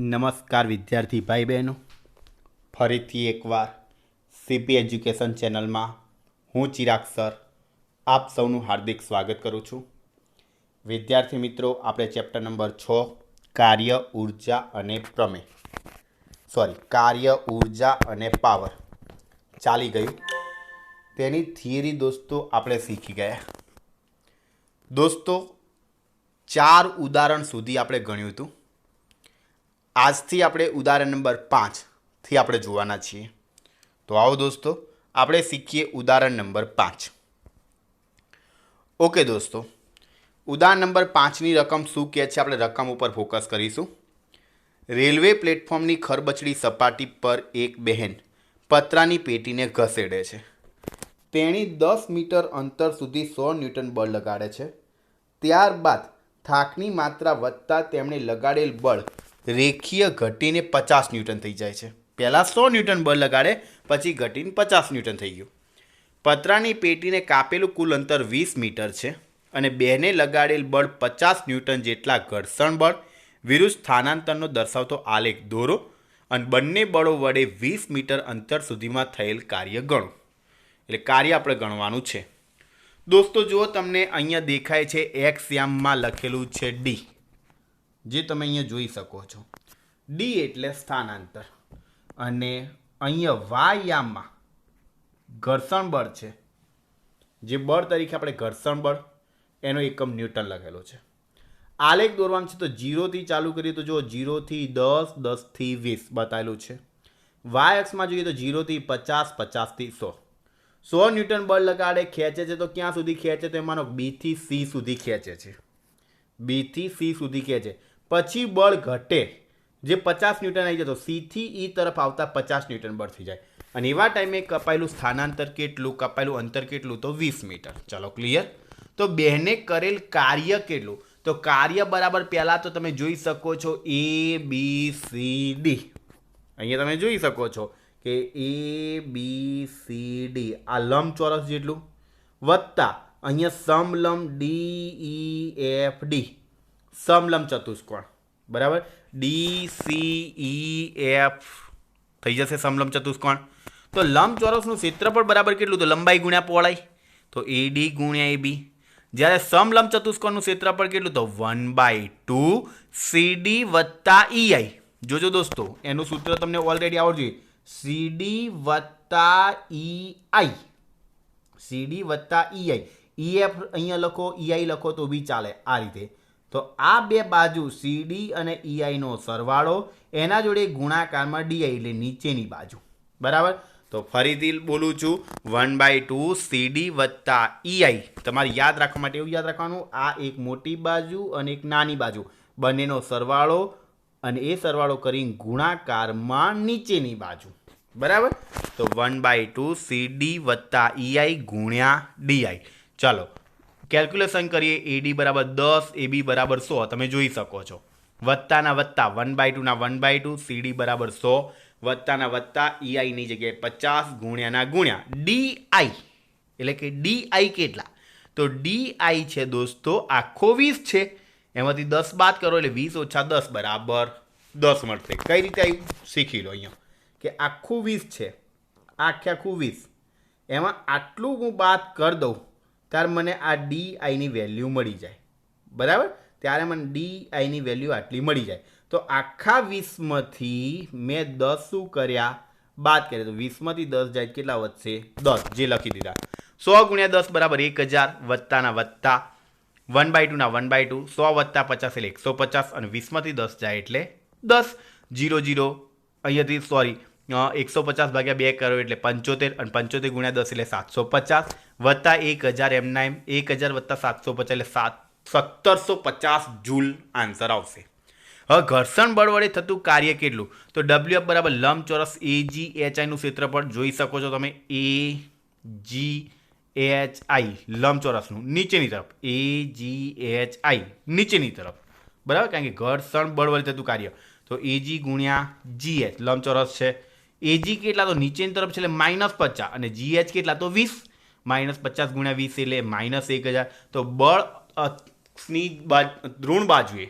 નમસ્કાર વિદ્યાર્થી ભાઈ બહેનો ફરીથી એકવાર સીપી એજ્યુકેશન ચેનલમાં હું ચિરાગ સર આપ સૌનું હાર્દિક સ્વાગત કરું છું. વિદ્યાર્થી મિત્રો, આપણે ચેપ્ટર નંબર છ, કાર્ય, ઊર્જા અને પ્રમેય. સોરી કાર્ય, ઊર્જા અને પાવર. ચાલી ગયું. તેની થિયરી દોસ્તો આપણે શીખી ગયા. દોસ્તો, ચાર ઉદાહરણ સુધી આપણે ગણ્યું હતું. આજથી આપણે ઉદાહરણ નંબર પાંચથી આપણે જોવાના છીએ. તો આવો દોસ્તો, આપણે શીખીએ ઉદાહરણ નંબર પાંચ. ઓકે દોસ્તો, ઉદાહરણ નંબર પાંચની રકમ શું કહે છે? આપણે રકમ ઉપર ફોકસ કરીશું. રેલવે પ્લેટફોર્મની ખરબચડી સપાટી પર એક બહેન પતરાની પેટીને ઘસેડે છે. તેણી દસ મીટર અંતર સુધી સો ન્યૂટન બળ લગાડે છે. ત્યારબાદ થાકની માત્રા વધતા તેમણે લગાડેલ બળ રેખીય ઘટીને પચાસ ન્યૂટન થઈ જાય છે. પહેલાં સો ન્યૂટન બળ લગાડે, પછી ઘટીને પચાસ ન્યૂટન થઈ ગયું. પતરાની પેટીને કાપેલું કુલ અંતર વીસ મીટર છે અને બેને લગાડેલ બળ પચાસ ન્યૂટન જેટલા ઘર્ષણ બળ. વિરુદ્ધ સ્થાનાંતરનો દર્શાવતો આલેખ દોરો અને બંને બળો વડે વીસ મીટર અંતર સુધીમાં થયેલ કાર્ય ગણો. એટલે કાર્ય આપણે ગણવાનું છે. દોસ્તો, જુઓ તમને અહીંયા દેખાય છે એક્સ યામમાં લખેલું છે ડી જે તમે અહીંયા જોઈ શકો છો. ડી એટલે સ્થાનાંતર. અને અહીંયા વાયામમાં ઘર્ષણ બળ છે. જે બળ તરીકે આપણે ઘર્ષણ બળ, એનો એકમ ન્યૂટન લખેલો છે. આલેખ દોરવાનું છે તો જીરોથી ચાલુ કરીએ તો જો જીરોથી દસ, દસથી વીસ બતાવેલું છે. વાય અક્ષમાં જોઈએ તો જીરોથી પચાસ, પચાસથી સો. સો ન્યૂટન બળ લગાડે, ખેંચે છે તો ક્યાં સુધી ખેંચે તો એમાંનો બીથી સી સુધી ખેંચે છે. બીથી સી સુધી ખેંચે. પછી બળ ઘટે. જે પચાસ ન્યૂટન આવી જતો, સીથી ઈ તરફ આવતા પચાસ ન્યૂટન બળ થઈ જાય. અને એવા ટાઈમે કપાયેલું સ્થાનાંતર કેટલું, કપાયેલું અંતર કેટલું, તો વીસ મીટર. ચલો ક્લિયર તો બેને કરેલ કાર્ય કેટલું? તો કાર્ય બરાબર પહેલાં તો તમે જોઈ શકો છો એ બી સી ડી અહીંયા તમે જોઈ શકો છો કે એ બી સી ડી આ લંબચોરસ જેટલું. વત્તા અહીંયા સમલંબ ડી ઈ એફ ડી સમલંબ ચતુષ્કોણ. બરાબર? ડી સી ઈ એફ થઈ જશે સમલંબ ચતુષ્કોણ. તો લંબચોરસનું ક્ષેત્રફળ બરાબર કેટલું? તો લંબાઈ ગુણ્યા પહોળાઈ. તો એ ડી ગુણ્યા એ બી જ્યારે સમલંબ ચતુષ્કોણનું ક્ષેત્રફળ કેટલું? તો વન બાય ટુ સીડી વત્તા ઈઆઈ જોજો દોસ્તો, એનું સૂત્ર તમને ઓલરેડી આવડ જોઈએ સીડી વત્તા ઈઆઈ સીડી વત્તા ઈઆઈ ઈએફ અહીંયા લખો ઈઆઈ લખો તો બી ચાલે આ રીતે. તો આ બે બાજુ સીડી અને ઈઆઈનો સરવાળો, એના જોડે ગુણાકારમાં ડીઆઈ એટલે નીચેની બાજુ. બરાબર? તો ફરીથી બોલું છું વન બાય ટુ સીડી વત્તા ઈઆઈ તમારે યાદ રાખવા માટે એવું યાદ રાખવાનું, આ એક મોટી બાજુ અને એક નાની બાજુ. બંનેનો સરવાળો અને એ સરવાળો કરીને ગુણાકારમાં નીચેની બાજુ. બરાબર? તો વન બાય ટુ સીડી વત્તા ઈઆઈ ગુણ્યા ડીઆઈ ચાલો કેલ્ક્યુલેશન કરીએ, એડી બરાબર દસ, એબી બરાબર સો. તમે જોઈ શકો છો. વત્તાના વત્તા વન બાય ટુના વન બાય ટુ, સીડી બરાબર સો. વત્તાના વત્તા ઈઆઈની જગ્યાએ પચાસ ગુણ્યાના ગુણ્યા. ડીઆઈ. એટલે કે ડીઆઈ કેટલા? તો ડીઆઈ છે દોસ્તો આખો વીસ છે. એમાંથી દસ બાદ કરો એટલે વીસ ઓછા દસ બરાબર દસ મળશે. કઈ રીતે આવ્યું શીખી લો અહીંયા. કે આખું વીસ છે. આખે આખું વીસ. એમાં આટલું હું બાદ કરી દઉં. ત્યારે મને આ ડી આઈની વેલ્યુ મળી જાય. બરાબર? ત્યારે મને ડી આઈની વેલ્યુ આટલી મળી જાય. તો આખા વીસમાંથી મેં દસ શું કર્યા? બાદ કર્યા તો વીસમાંથી દસ જાય કેટલા વધશે? દસ, જે લખી દીધા. સો ગુણ્યા દસ બરાબર એક હજાર વત્તાના વત્તા વન બાય ટુના વન બાય ટુ. સો વત્તા પચાસ એટલે એકસો પચાસ અને વીસમાંથી દસ જાય એટલે દસ. Zero zero. અહીંયાથી સોરી એકસો પચાસ ભાગ્યા બે કરો એટલે પંચોતેર અને પંચોતેર ગુણ્યા દસ એટલે સાતસો પચાસ વત્તા એક હજાર એમના એમ એક હજાર વત્તા સાતસો પચાસ એટલે સાત સત્તરસો પચાસ જૂલ આન્સર આવશે. હવે ઘર્ષણ બળ વડે થતું કાર્ય કેટલું? તો ડબલ્યુ એફ બરાબર લંબચોરસ એ જી એચ આઈનું ક્ષેત્રફળ જોઈ શકો છો તમે. એ જી એચ આઈ લંબચોરસનું. નીચેની તરફ. એ જી એચ આઈ નીચેની તરફ. બરાબર? કારણ કે ઘર્ષણ બળ વડે થતું કાર્ય. તો એજી ગુણ્યા જી એચ લંબચોરસ છે. એજી કેટલા તો નીચેની તરફ છે એટલે માઇનસ પચાસ અને જીએચ કેટલા તો વીસ. માઇનસ પચાસ ગુણ્યા વીસ એટલે માઇનસ એક હજાર. તો બળ અક્ષની ઋણ બાજુએ,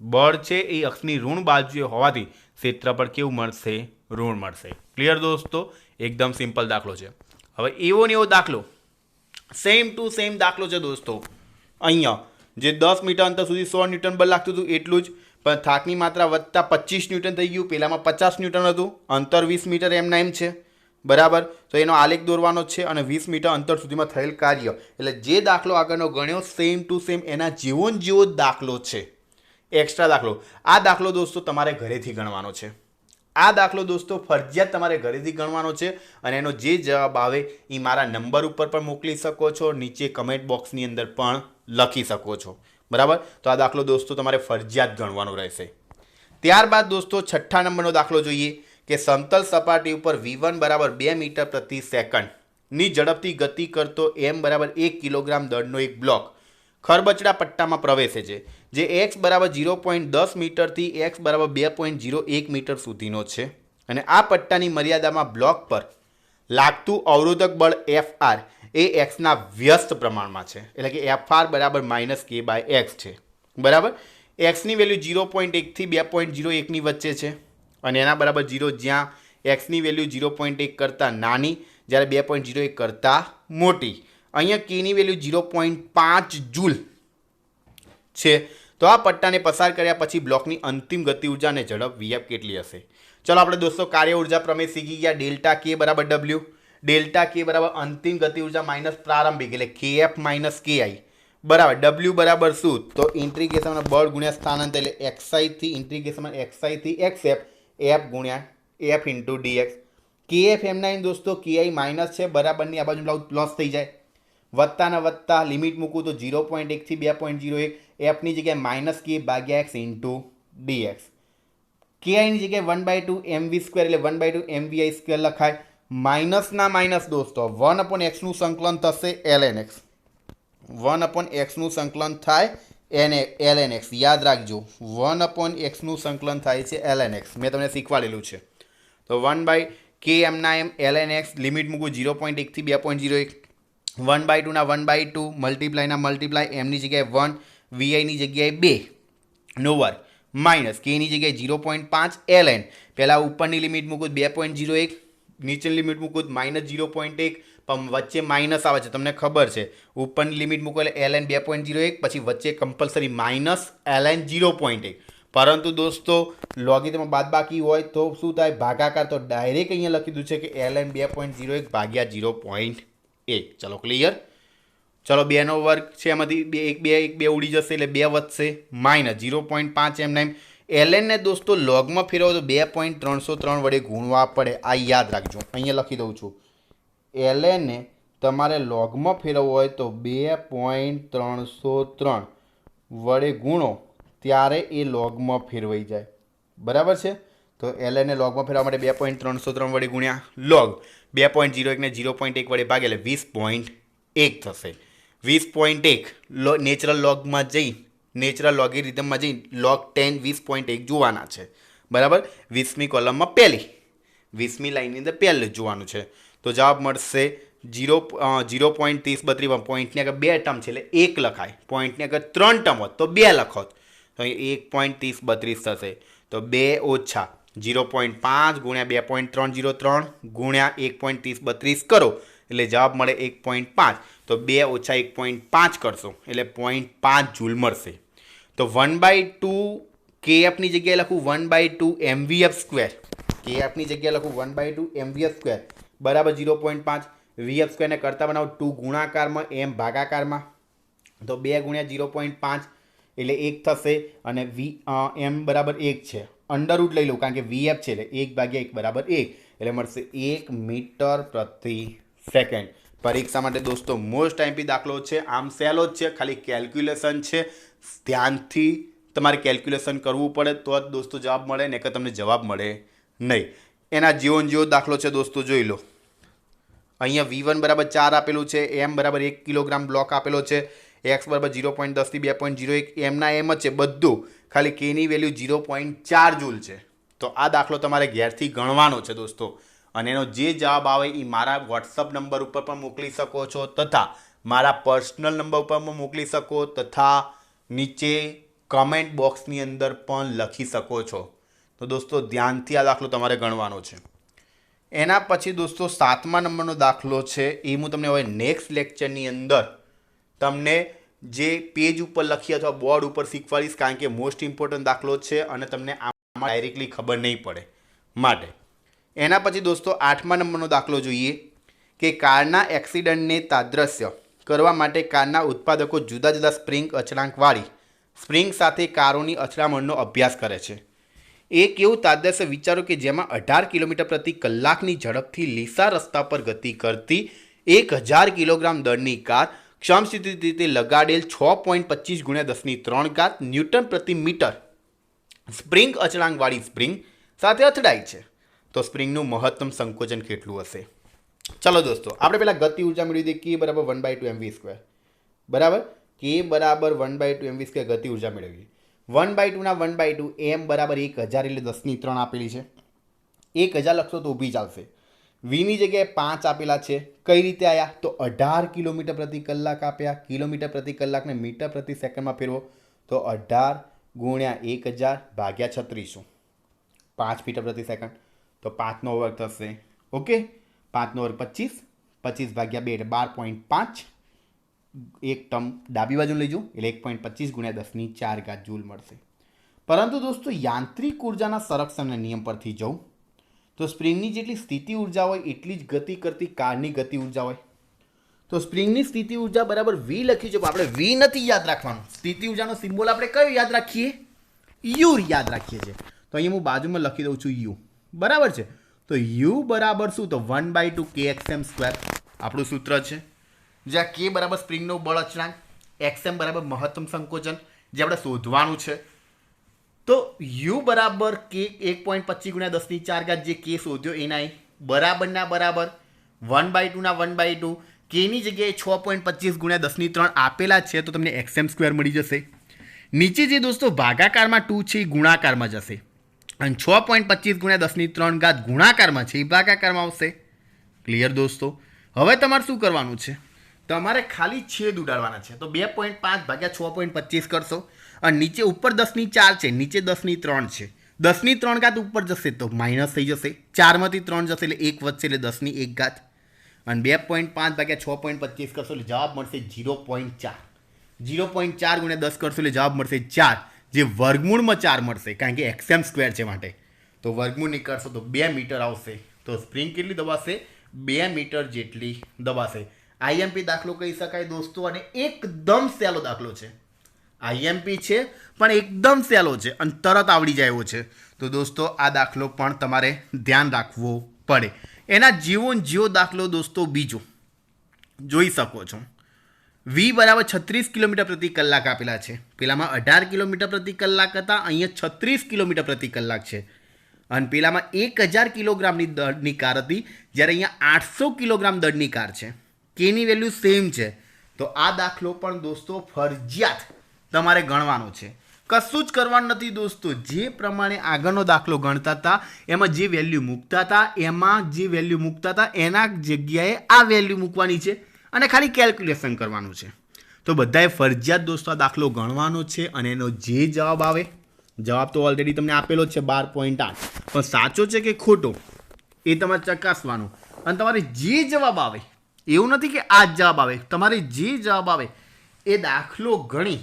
બળ છે એ અક્ષની ઋણ બાજુએ હોવાથી ક્ષેત્રફળ કેવું મળશે? ઋણ મળશે. ક્લિયર દોસ્તો? એકદમ સિમ્પલ દાખલો છે. હવે એવો ને એવો દાખલો. સેમ ટુ સેમ દાખલો છે દોસ્તો. અહીંયા, જે દસ મીટર અંતર સુધી સો ન્યૂટન બળ લાગતું હતું, એટલું જ. પણ થાકની માત્રા વધતા પચીસ ન્યૂટન થઈ ગયું, પહેલાંમાં પચાસ ન્યૂટન હતું, અંતર વીસ મીટર એમના એમ છે. બરાબર? તો એનો આલેખ દોરવાનો છે અને વીસ મીટર અંતર સુધીમાં થયેલ કાર્ય. એટલે જે દાખલો આગળનો ગણ્યો સેમ ટુ સેમ એના જેવો ને જેવો દાખલો છે. એક્સ્ટ્રા દાખલો. આ દાખલો દોસ્તો તમારે ઘરેથી ગણવાનો છે. આ દાખલો દોસ્તો ફરજિયાત તમારે ઘરેથી ગણવાનો છે અને એનો જે જવાબ આવે એ મારા નંબર ઉપર પણ મોકલી શકો છો, નીચે કમેન્ટ બોક્સની અંદર પણ લખી શકો છો. બરાબર? તો આ દાખલો દોસ્તો તમારે ફરજિયાત ગણવાનો રહેશે. ત્યારબાદ દોસ્તો છઠ્ઠા નંબરનો દાખલો જોઈએ કે સમતલ સપાટી ઉપર વી બરાબર બે મીટર પ્રતિ સેકન્ડની ઝડપથી ગતિ કરતો એમ બરાબર એક કિલોગ્રામ દળનો એક બ્લોક ખરબચડા પટ્ટામાં પ્રવેશે છે, જે એક્સ બરાબર ઝીરો પોઈન્ટ દસ મીટરથી એક્સ બરાબર બે પોઈન્ટ ઝીરો એક મીટર સુધીનો છે. અને આ પટ્ટાની મર્યાદામાં બ્લોક પર લાગતું અવરોધક બળ એફ આર એ એક્સના વ્યસ્ત પ્રમાણમાં છે. એટલે કે એફ આર બરાબર માઇનસ કે બાય એક્સ છે. બરાબર? એક્સની વેલ્યુ જીરો પોઈન્ટ એકથી બે પોઈન્ટ ઝીરો એકની વચ્ચે છે. અને એના બરાબર જીરો જ્યાં એક્સની વેલ્યુ જીરો પોઈન્ટ એક કરતાં નાની, જ્યારે બે પોઈન્ટ ઝીરો એક કરતાં મોટી. અહીંયા કેની વેલ્યુ ઝીરો પોઈન્ટ પાંચ જૂલ છે. તો આ પટ્ટાને પસાર કર્યા પછી બ્લોકની અંતિમ ગતિ ઊર્જા અને ઝડપ વીએફ કેટલી હશે? ચલો આપણે દોસ્તો કાર્ય ઊર્જા પ્રમેય શીખી ગયા. ડેલ્ટા કે બરાબર ડબલ્યુ ડેલ્ટા કે બરાબર અંતિમ ગતિ ઊર્જા માઇનસ પ્રારંભિક એટલે કે એફ માઇનસ કે આઈ બરાબર ડબલ્યુ બરાબર શું? તો ઇન્ટ્રીગેશન બળ ગુણ્યા સ્થાનાંતર એટલે એક્સઆઈથી ઇન્ટ્રીગેશન એક્સઆઈથી એક્સ એફ એફ ગુણ્યા F into DX K F M nine દોસ્તો કે આઈ માઇનસ છે, બરાબરની આ બાજુ પ્લસ થઈ જાય. વત્તાના વત્તા લિમિટ મૂકું તો ઝીરો પોઈન્ટ એકથી બે પોઈન્ટ ઝીરો એક એફની જગ્યાએ માઇનસ કે ભાગ્યા એક્સ ઇન્ટુ ડીએક્સ કે આઈની જગ્યાએ one by two M V square એટલે one by two M V I square લખાય. માઇનસના માઇનસ દોસ્તો, વન અપોન એક્સનું સંકલન થશે L N X one upon એક્સનું સંકલન થાય એન એલ એન એક્સ યાદ રાખજો, વન અપોન એક્સનું સંકલન થાય છે એલ એન એક્સ મેં તમને શીખવાડેલું છે. તો વન બાય કે એમના એમ એલ એન એક્સ લિમિટ મૂકું ઝીરો પોઈન્ટ એકથી બે પોઈન્ટ ઝીરો એક. વન બાય ટુના વન બાય ટુ મલ્ટીપ્લાયના મલ્ટીપ્લાય એમની જગ્યાએ વન વીઆઈની જગ્યાએ બે. નો વર્ગ માઇનસ કેની જગ્યાએ ઝીરો પોઈન્ટ પાંચ એલ એન પહેલાં ઉપરની લિમિટ મૂકું, બે પોઈન્ટ ઝીરો એક. નીચેની લિમિટ મૂકું માઇનસ ઝીરો પોઈન્ટ એક, પણ વચ્ચે માઇનસ આવે છે. તમને ખબર છે. ઉપરની લિમિટ મૂકો એટલે એલ એન બે પોઈન્ટ ઝીરો એક, પછી વચ્ચે compulsory minus L N zero point એક. પરંતુ દોસ્તો લોગીતમાં બાદ બાકી હોય તો શું થાય? ભાગાકાર તો ડાયરેક્ટ અહીંયા લખી દીધું છે કે એલ એન બે પોઈન્ટ ઝીરો એક ભાગ્યા ઝીરો પોઈન્ટ એક. ચલો ક્લિયર ચલો બેનો વર્ગ છે એમાંથી બે, એક બે એક, બે ઉડી જશે એટલે બે વધશે. માઇનસ ઝીરો પોઈન્ટ પાંચ એમ એલએનને દોસ્તો લોગમાં ફેરવો તો બે પોઈન્ટ ત્રણસો ત્રણ વડે ગુણવા પડે. આ યાદ રાખજો. અહીંયા લખી દઉં છું. એલએનને તમારે લોગમાં ફેરવવો હોય તો બે પોઈન્ટ ત્રણસો ત્રણ વડે ગુણો, ત્યારે એ લોગમાં ફેરવાઈ જાય. બરાબર છે? તો એલએનને લોગમાં ફેરવા માટે બે પોઈન્ટ ત્રણસો ત્રણ વડે ગુણ્યા લોગ બે પોઈન્ટ જીરો એકને ઝીરો પોઈન્ટ એક વડે ભાગે એટલે વીસ પોઈન્ટ એક થશે. વીસ પોઈન્ટ એક, લો નેચરલ લોગમાં જઈ નેચરલ લોગેરિધમમાં જઈ લોગ ટેન વીસ પોઈન્ટ એક જોવાના છે. બરાબર? વીસમી કોલમમાં પહેલી. વીસમી લાઇનની અંદર પહેલું જોવાનું છે. તો જવાબ મળશે જીરો જીરો પોઈન્ટ ત્રીસ બત્રીસ પોઈન્ટની આગળ બે ટર્મ છે એટલે એક લખાય. પોઈન્ટની આગળ ત્રણ ટર્મ હોત તો બે લખોત તો એક પોઈન્ટ ત્રીસ બત્રીસ થશે. તો બે ઓછા જીરો પોઈન્ટ પાંચ ગુણ્યા બે પોઈન્ટ ત્રણ જીરો ત્રણ ગુણ્યા એક પોઈન્ટ ત્રીસ બત્રીસ કરો. એટલે જવાબ મળે એક પોઈન્ટ પાંચ. તો બે ઓછા એક પોઈન્ટ પાંચ કરશો. એટલે પોઈન્ટ પાંચ જૂલ મળશે. તો વન બાય ટુ કે એફની જગ્યાએ લખું one by two MVF square કે એફની જગ્યાએ લખું one by two MVF square બરાબર ઝીરો પોઈન્ટ પાંચ વીએફ સ્ક્વેરને કરતાં બનાવો ટુ ગુણાકારમાં એમ ભાગાકારમાં. તો બે ગુણ્યા ઝીરો પોઈન્ટ પાંચ એટલે એક થશે અને વી એમ બરાબર એક છે. અંડરરૂટ લઈ લઉં, કારણ કે વીએફ છે એટલે એક ભાગ્યા એક બરાબર એક. એટલે મળશે એક મીટર પ્રતિ સેકન્ડ પરીક્ષા માટે દોસ્તો મોસ્ટ આઈમ્પી દાખલો છે, આમ સહેલો જ છે, ખાલી કેલ્ક્યુલેશન છે. ધ્યાનથી તમારે કેલ્ક્યુલેશન કરવું પડે, તો જ દોસ્તો જવાબ મળે ને કે તમને જવાબ મળે નહીં. એના જીવન જેવો દાખલો છે દોસ્તો, જોઈ લો. અહીંયા વી વન બરાબર ચાર આપેલું છે એમ બરાબર એક કિલોગ્રામ બ્લોક આપેલો છે એક્સ બરાબર ઝીરો પોઈન્ટ દસથી બે પોઈન્ટ ઝીરો એક એમના એમ જ છે, બધું. ખાલી કેની વેલ્યુ ઝીરો પોઈન્ટ ચાર જૂલ છે. તો આ દાખલો તમારે ઘેરથી ગણવાનો છે દોસ્તો. અને એનો જે જવાબ આવે એ મારા વોટ્સઅપ નંબર ઉપર પણ મોકલી શકો છો તથા મારા પર્સનલ નંબર ઉપર પણ મોકલી શકો તથા નીચે કમેન્ટ બોક્સની અંદર પણ લખી શકો છો. તો દોસ્તો ધ્યાનથી આ દાખલો તમારે ગણવાનો છે. એના પછી દોસ્તો સાતમા નંબરનો દાખલો છે. એ હું તમને હવે નેક્સ્ટ લેક્ચરની અંદર તમને જે પેજ ઉપર લખી અથવા બોર્ડ ઉપર શીખવાડીશ, કારણ કે મોસ્ટ ઇમ્પોર્ટન્ટ દાખલો છે અને તમને આમાં ડાયરેક્ટલી ખબર નહીં પડે. માટે એના પછી દોસ્તો આઠમા નંબરનો દાખલો જોઈએ કે કારના એક્સિડન્ટને તાદ્રશ્ય કરવા માટે કારના ઉત્પાદકો જુદા જુદા સ્પ્રિંગ અચળાંકવાળી સ્પ્રિંગ સાથે કારોની અથડામણનો અભ્યાસ કરે છે. એક એવું તાદ્રશ્ય વિચારો કે જેમાં અઢાર કિલોમીટર પ્રતિ કલાકની ઝડપથી લીસા રસ્તા પર ગતિ કરતી એક હજાર કિલોગ્રામ દળની કાર ક્ષમસિદ્ધિ રીતે લગાડેલ છ પોઈન્ટ પચીસ ગુણ્યા દસની ત્રણ ઘાત ન્યૂટન પ્રતિ મીટર સ્પ્રિંગ અચળાંકવાળી સ્પ્રિંગ સાથે અથડાય છે. તો સ્પ્રિંગનું મહત્તમ સંકોચન કેટલું હશે? ચલો દોસ્તો, આપણે પહેલાં ગતિ ઊર્જા મેળવી દઈએ કે બરાબર one by two M V square બરાબર? કે બરાબર one by two M V square ગતિ ઊર્જા મેળવી વન બાય ટુના વન બાય ટુ એમ બરાબર એક હજાર એટલે દસની ત્રણ આપેલી છે. એક હજાર લખશો તો ઊભી ચાલશે વીની જગ્યાએ પાંચ આપેલા છે. કઈ રીતે આવ્યા તો અઢાર કિલોમીટર પ્રતિ કલાક આપ્યા. કિલોમીટર પ્રતિ કલાકને મીટર પ્રતિ સેકન્ડમાં ફેરવો. તો અઢાર ગુણ્યા એક હજાર ભાગ્યા છત્રીસો. પાંચ મીટર પ્રતિ સેકન્ડ. તો પાંચનો વર્ગ થશે. ઓકે પાંચનો વર્ગ પચીસ. પચીસ ભાગ્યા બે એટલે બાર પોઈન્ટ પાંચ. એક ટર્મ ડાબી બાજુ લઈ જાઉં એટલે એક પોઈન્ટ પચીસ ગુણ્યા દસની ચાર ઘાત જૂલ મળશે. પરંતુ દોસ્તો, યાંત્રિક ઉર્જાના સંરક્ષણના નિયમ પરથી જવું તો સ્પ્રિંગની જેટલી સ્થિતિ ઊર્જા હોય, એટલી જ ગતિ કરતી કારની ગતિ ઊર્જા હોય. તો સ્પ્રિંગની સ્થિતિ ઊર્જા બરાબર વી લખી છે, પણ આપણે વી નથી યાદ રાખવાનું. સ્થિતિ ઉર્જાનો સિમ્બોલ આપણે કયો યાદ રાખીએ? યુ યાદ રાખીએ છીએ. તો અહીંયા હું બાજુમાં લખી દઉં છું યુ. બરાબર છે? તો યુ બરાબર શું? તો વન બાય ટુ કે એક્સએમ સ્ક્વેર આપણું સૂત્ર છે. જ્યાં કે બરાબર સ્પ્રિંગનો બળ અચળાંક એક્સએમ બરાબર મહત્તમ સંકોચન, જે આપણે શોધવાનું છે. તો યુ બરાબર કે એક પોઈન્ટ પચીસ ગુણ્યા દસની ચાર ઘાત જે કે શોધ્યો એના બરાબરના બરાબર વન બાય ટુના વન બાય ટુ કેની જગ્યાએ છ પોઈન્ટ પચીસ ગુણ્યા દસની ત્રણ આપેલા છે, તો તમને એક્સએમ સ્ક્વેર મળી જશે. નીચે જે દોસ્તો, ભાગાકારમાં ટુ છે, એ ગુણાકારમાં જશે. અને છ પોઈન્ટ પચીસ ગુણ્યા દસની ત્રણ ઘાત ગુણાકારમાં છે, એ ભાગાકારમાં આવશે. ક્લિયર દોસ્તો? હવે તમારે શું કરવાનું છે? તમારે ખાલી છેદ ઉડાડવાના છે. તો બે પોઈન્ટ પાંચ ભાગ્યા છ પોઈન્ટ પચીસ કરશો. અને નીચે ઉપર દસની ચાર છે, નીચે દસની ત્રણ છે. દસની ત્રણ ઘાત ઉપર જશે તો માઇનસ થઈ જશે. ચારમાંથી ત્રણ જશે એટલે એક વધશે એટલે દસની એક ઘાત. અને બે પોઈન્ટ પાંચ ભાગ્યા છ પોઈન્ટ પચીસ કરશો એટલે જવાબ મળશે ઝીરો પોઈન્ટ ચાર. ઝીરો પોઈન્ટ ચાર ગુણ્યા દસ કરશો એટલે જવાબ મળશે ચાર. જે વર્ગમૂળમાં ચાર મળશે, કારણ કે એક્સએમ સ્ક્વેર છે માટે. તો વર્ગમૂળ નીકળશો તો બે મીટર આવશે. તો સ્પ્રિંગ કેટલી દબાશે? બે મીટર જેટલી દબાશે. આઈએમપી દાખલો કહી શકાય દોસ્તો, અને એકદમ સહેલો દાખલો છે. આઈએમપી છે, પણ એકદમ સહેલો છે, અને તરત આવડી જાય એવો છે. તો દોસ્તો, આ દાખલો પણ તમારે ધ્યાન રાખવો પડે. એના જીવન જીવો દાખલો દોસ્તો બીજો. જોઈ શકો છો. વી બરાબર છત્રીસ કિલોમીટર પ્રતિ કલાક આપેલા છે. પેલામાં અઢાર કિલોમીટર પ્રતિ કલાક હતા, અહીંયા છત્રીસ કિલોમીટર પ્રતિ કલાક છે. અને પેલામાં એક હજાર કિલોગ્રામની દળની કાર હતી, જ્યારે અહીંયા આઠસો કિલોગ્રામ દળની કાર છે. કેની વેલ્યુ સેમ છે? તો આ દાખલો પણ દોસ્તો ફરજિયાત તમારે ગણવાનો છે. કશું જ કરવાનું નથી દોસ્તો. જે પ્રમાણે આગળનો દાખલો ગણતા હતા, એમાં જે વેલ્યુ મૂકતા હતા, એમાં જે વેલ્યુ મૂકતા હતા, એના જગ્યાએ આ વેલ્યુ મૂકવાની છે. અને ખાલી કેલ્ક્યુલેશન કરવાનું છે. તો બધાએ ફરજિયાત દોસ્તો આ દાખલો ગણવાનો છે અને એનો જે જવાબ આવે, જવાબ તો ઓલરેડી તમને આપેલો છે બાર પોઈન્ટ આઠ. પણ સાચો છે કે ખોટો, એ તમારે ચકાસવાનું. અને તમારે જે જવાબ આવે, એવું નથી કે આ જ જવાબ આવે, તમારે જે જવાબ આવે, એ દાખલો ગણી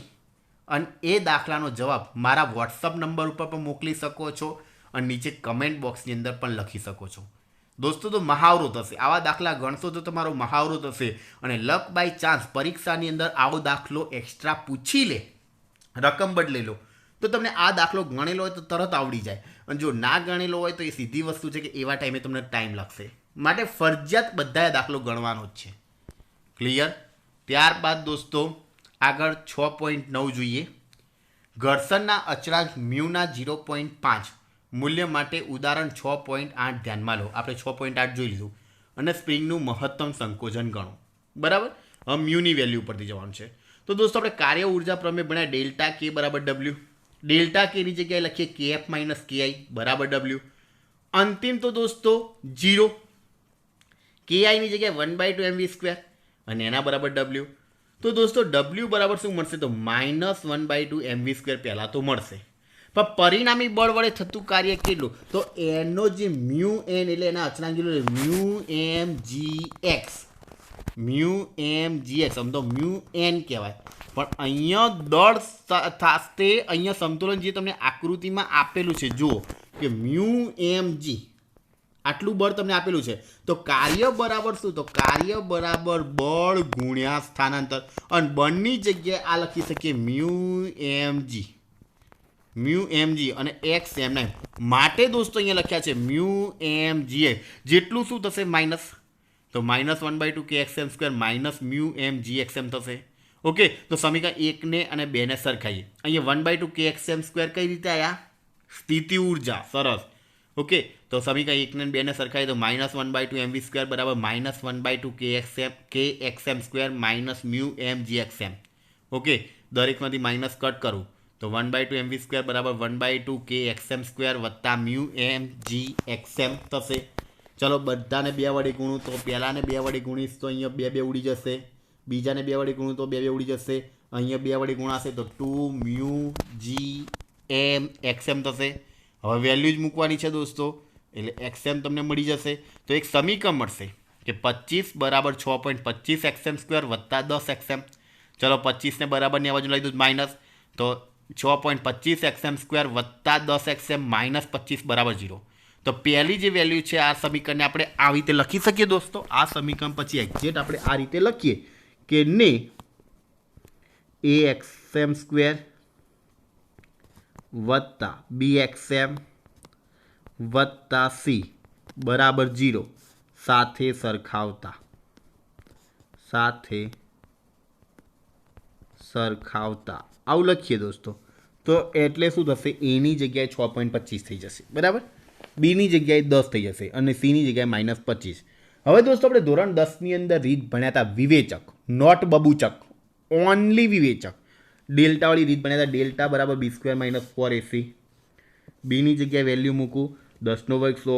અને એ દાખલાનો જવાબ મારા વોટ્સઅપ નંબર ઉપર પણ મોકલી શકો છો અને નીચે કમેન્ટ બોક્સની અંદર પણ લખી શકો છો. દોસ્તો, તો મહાવરો થશે આવા દાખલા ગણશો તો તમારો મહાવરો થશે અને લક બાય ચાન્સ પરીક્ષાની અંદર આવો દાખલો એક્સ્ટ્રા પૂછી લે. રકમ બદલી લો. તો તમને આ દાખલો ગણેલો હોય તો તરત આવડી જાય. અને જો ના ગણેલો હોય તો એ સીધી વસ્તુ છે કે એવા ટાઈમે તમને ટાઈમ લાગશે. માટે ફરજિયાત બધાએ દાખલો ગણવાનો જ છે. ક્લિયર ત્યારબાદ દોસ્તો, આગળ છ પોઈન્ટ નવ જોઈએ. ઘર્ષણના અચળાંક મ્યુના ઝીરો પોઈન્ટ પાંચ. મૂલ્ય માટે ઉદાહરણ છ પોઈન્ટ આઠ ધ્યાનમાં લો. આપણે છ પોઈન્ટ આઠ જોઈ લીધું. અને સ્પ્રિંગનું મહત્તમ સંકોચન ગણો. બરાબર? હવે મ્યુની વેલ્યુ ઉપરથી જવાનું છે. તો દોસ્તો, આપણે કાર્ય ઊર્જા પ્રમેય ભણ્યા ડેલ્ટા કે બરાબર ડબલ્યુ ડેલ્ટા કેની જગ્યાએ લખીએ કે એફ માઇનસ કે આઈ બરાબર ડબલ્યુ અંતિમ તો દોસ્તો જીરો કે આઈની જગ્યાએ one by two M V square અને એના બરાબર ડબલ્યુ તો દોસ્તો ડબલ્યુ બરાબર શું મળશે? તો minus one by two M V square પહેલાં તો મળશે. પણ પરિણામી બળ વડે થતું કાર્ય કેટલું? તો એનો જે મ્યુ એન એટલે એના અચળાંક mu M G X. Mu M G X, આમ મ્યુ એન કહેવાય. પણ અહીંયા દળ સાથે અહીંયા સંતુલન જે તમને આકૃતિમાં આપેલું છે, જુઓ કે મ્યુ એમ જી, આટલું બળ તમને આપેલું છે. તો કાર્ય બરાબર શું? તો કાર્ય બરાબર બળ ગુણ્યા સ્થાનાંતર. અને બળની જગ્યાએ આ લખી શકીએ મ્યુ એમ જી. મ્યુ એમ જી અને એક્સ એમ નાઇન. માટે દોસ્તો અહીંયા લખ્યા છે મ્યુ એમ જીએ જેટલું શું થશે? માઇનસ. તો minus one by two K X M square minus mu M G X M થશે. ઓકે? તો સમીકરણ એકને અને બેને સરખાઈએ. અહીંયા one by two K X M square કઈ રીતે આવ્યા સ્થિતિ ઊર્જા. સરસ. ઓકે? તો સમીકરણ એકને બેને સરખાઈએ તો minus one by two m v square બરાબર minus one by two k x m, k x m square minus mu m g x m. Okay? દરેકમાંથી minus cut કરું. તો one by two m v square બરાબર one by two k x m square વત્તા mu m g x m થશે. ચલો બધાને બે વડે ગુણું તો પહેલાંને બે વડે ગુણીશ તો અહીંયા બે બે ઉડી જશે. બીજાને બે વડે ગુણું તો બે બે ઉડી જશે. અહીંયા બે વડે ગુણાશે તો two mu g m x m થશે. હવે વેલ્યુ જ મૂકવાની છે દોસ્તો. એટલે એક્સએમ તમને મળી જશે. તો એક સમીકરણ મળશે કે પચીસ બરાબર છ પોઈન્ટ પચીસ એક્સએમ સ્ક્વેર વત્તા દસ એક્સએમ ચલો પચીસને બરાબરની આ બાજુ લઈ દઉં માઇનસ તો છ પોઈન્ટ પચીસ એક્સ એમ સ્ક્વેર વત્તા દસ એક્સ એમ માઇનસ પચીસ બરાબર જીરો તો પહેલી જે વેલ્યુ છે આ સમીકરણને આપણે આવી રીતે લખી શકીએ દોસ્તો. આ સમીકરણ પછી એક્ઝેક્ટ આપણે આ રીતે લખીએ કે ને એ એક્સ એમ સ્ક્વેર વત્તા બી એક્સ એમ વત્તા સી બરાબર જીરો સાથે સરખાવતા. સાથે સરખાવતા. આવું લખીએ દોસ્તો. તો એટલે શું થશે? એની જગ્યાએ છ પોઈન્ટ પચીસ થઈ જશે. બરાબર? બીની જગ્યાએ દસ થઈ જશે અને સીની જગ્યાએ માઇનસ પચીસ. હવે દોસ્તો આપણે ધોરણ દસની અંદર રીત ભણ્યા હતા વિવેચક નોટ બબુચક. ઓનલી વિવેચક. ડેલ્ટાવાળી રીત ભણ્યા હતા ડેલ્ટા બરાબર B square minus four A C બીની જગ્યાએ વેલ્યુ મૂકું દસનો વર્ગ સો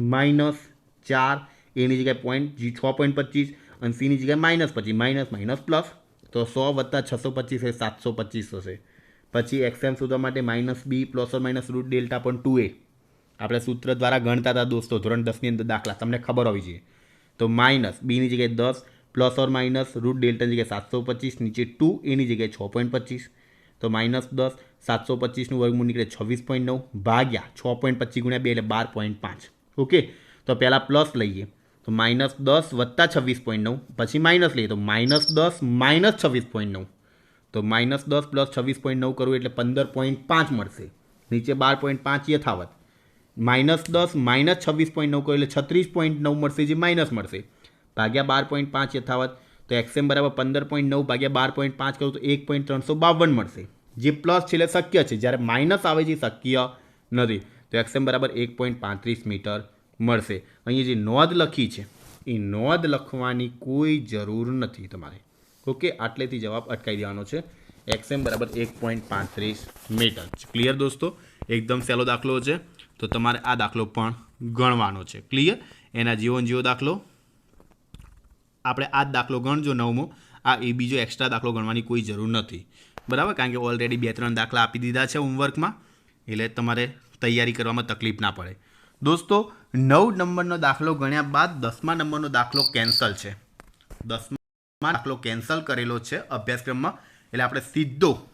માઇનસ ચાર એની જગ્યાએ પોઈન્ટ છ પોઈન્ટ પચીસ અને સીની જગ્યાએ માઇનસ પચીસ માઇનસ માઇનસ પ્લસ તો સો વત્તા છસો પચીસ એ સાતસો પચીસ થશે પછી એક્સએમ શોધવા માટે minus B plus or minus root delta પણ ટુ એ. આપણે સૂત્ર દ્વારા ગણતા હતા દોસ્તો, ધોરણ દસની અંદર દાખલા. તમને ખબર હોવી જોઈએ. તો માઇનસ બીની જગ્યાએ દસ પ્લસ ઓર માઇનસ રૂટ ડેલ્ટાની જગ્યાએ સાતસો પચીસ, નીચે ટુ એની જગ્યાએ છ પોઈન્ટ પચીસ. તો માઇનસ દસ સાતસો પચીસનું વર્ગમૂળ નીકળે છવ્વીસ પોઈન્ટ નવ ભાગ્યા છ પોઈન્ટ પચીસ ગુણ્યા બે એટલે બાર પોઈન્ટ પાંચ. ઓકે? તો પહેલાં પ્લસ લઈએ. તો માઇનસ દસ વત્તા છવ્વીસ પોઈન્ટ નવ. પછી માઇનસ લઈએ તો માઇનસ દસ માઇનસ છવ્વીસ પોઈન્ટ નવ. તો માઇનસ દસ પ્લસ છવ્વીસ પોઈન્ટ નવ કરવું એટલે પંદર પોઈન્ટ પાંચ મળશે. નીચે બાર પોઈન્ટ પાંચ યથાવત. માઇનસ દસ માઇનસ છવ્વીસ પોઈન્ટ નવ કરો એટલે છત્રીસ પોઈન્ટ નવ મળશે જે માઇનસ મળશે. ભાગ્યા બાર પોઈન્ટ પાંચ યથાવત. તો એક્સએમ બરાબર પંદર પોઈન્ટ નવ ભાગ્યા બાર પોઈન્ટ પાંચ કરું તો એક પોઈન્ટ ત્રણસો બાવન મળશે. જે પ્લસ છે એટલે શક્ય છે. જ્યારે માઇનસ આવે છે શક્ય નથી. તો એક્સએમ બરાબર એક પોઈન્ટ પાંત્રીસ મીટર મળશે. અહીંયા જે નોંધ લખી છે, એ નોંધ લખવાની કોઈ જરૂર નથી તમારે. ઓકે, આટલેથી જવાબ અટકાવી દેવાનો છે. એક્સએમ બરાબર એક પોઈન્ટ પાંત્રીસ મીટર ક્લિયર દોસ્તો? એકદમ સહેલો દાખલો છે. તો તમારે આ દાખલો પણ ગણવાનો છે. ક્લિયર એના જીવન જીવો દાખલો. આપણે આ જ દાખલો ગણજો નવમો. આ એ બીજો એક્સ્ટ્રા દાખલો ગણવાની કોઈ જરૂર નથી. બરાબર? કારણ કે ઓલરેડી બે ત્રણ દાખલા આપી દીધા છે હોમવર્કમાં એટલે તમારે તૈયારી કરવામાં તકલીફ ના પડે. દોસ્તો, નવ નંબરનો દાખલો ગણ્યા બાદ દસમા નંબરનો દાખલો કેન્સલ છે. દસમા દાખલો કેન્સલ કરેલો છે અભ્યાસક્રમમાં. એટલે આપણે સીધો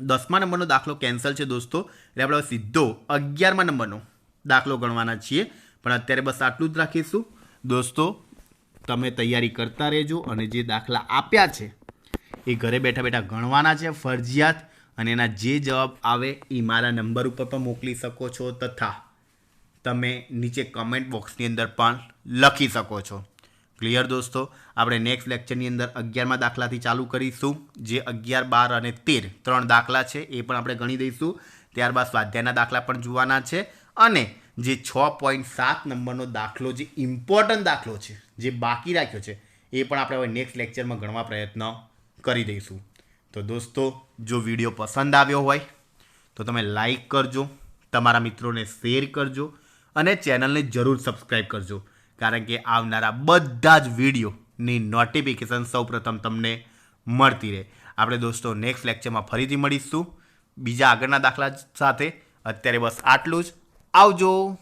દસમા નંબરનો દાખલો કેન્સલ છે દોસ્તો. એટલે આપણે સીધો અગિયારમા નંબરનો દાખલો ગણવાના છીએ. પણ અત્યારે બસ આટલું જ રાખીશું. દોસ્તો, તમે તૈયારી કરતા રહેજો અને જે દાખલા આપ્યા છે, એ ઘરે બેઠા બેઠા ગણવાના છે ફરજિયાત. અને એના જે જવાબ આવે એ મારા નંબર ઉપર પણ મોકલી શકો છો તથા તમે નીચે કમેન્ટ બોક્સની અંદર પણ લખી શકો છો. ક્લિયર દોસ્તો? આપણે નેક્સ્ટ લેક્ચરની અંદર અગિયારમાં દાખલાથી ચાલુ કરીશું. જે અગિયાર, બાર અને તેર ત્રણ દાખલા છે, એ પણ આપણે ગણી દઈશું. ત્યારબાદ સ્વાધ્યાયના દાખલા પણ જોવાના છે. અને જે છ પોઈન્ટ સાત નંબરનો દાખલો, જે ઇમ્પોર્ટન્ટ દાખલો છે, જે બાકી રાખ્યો છે, એ પણ આપણે હવે નેક્સ્ટ લેક્ચરમાં ગણવા પ્રયત્ન કરી દઈશું. તો દોસ્તો, જો વીડિયો પસંદ આવ્યો હોય, તો તમે લાઈક કરજો, તમારા મિત્રોને શેર કરજો અને ચેનલને જરૂર સબસ્ક્રાઈબ કરજો. કારણ કે આવનારા બધા જ વિડીયોની નોટિફિકેશન સૌપ્રથમ તમને મળતી રહે. આપણે દોસ્તો નેક્સ્ટ લેક્ચરમાં ફરીથી મળીશું. બીજા આગળના દાખલા સાથે. અત્યારે બસ આટલું જ. આવજો!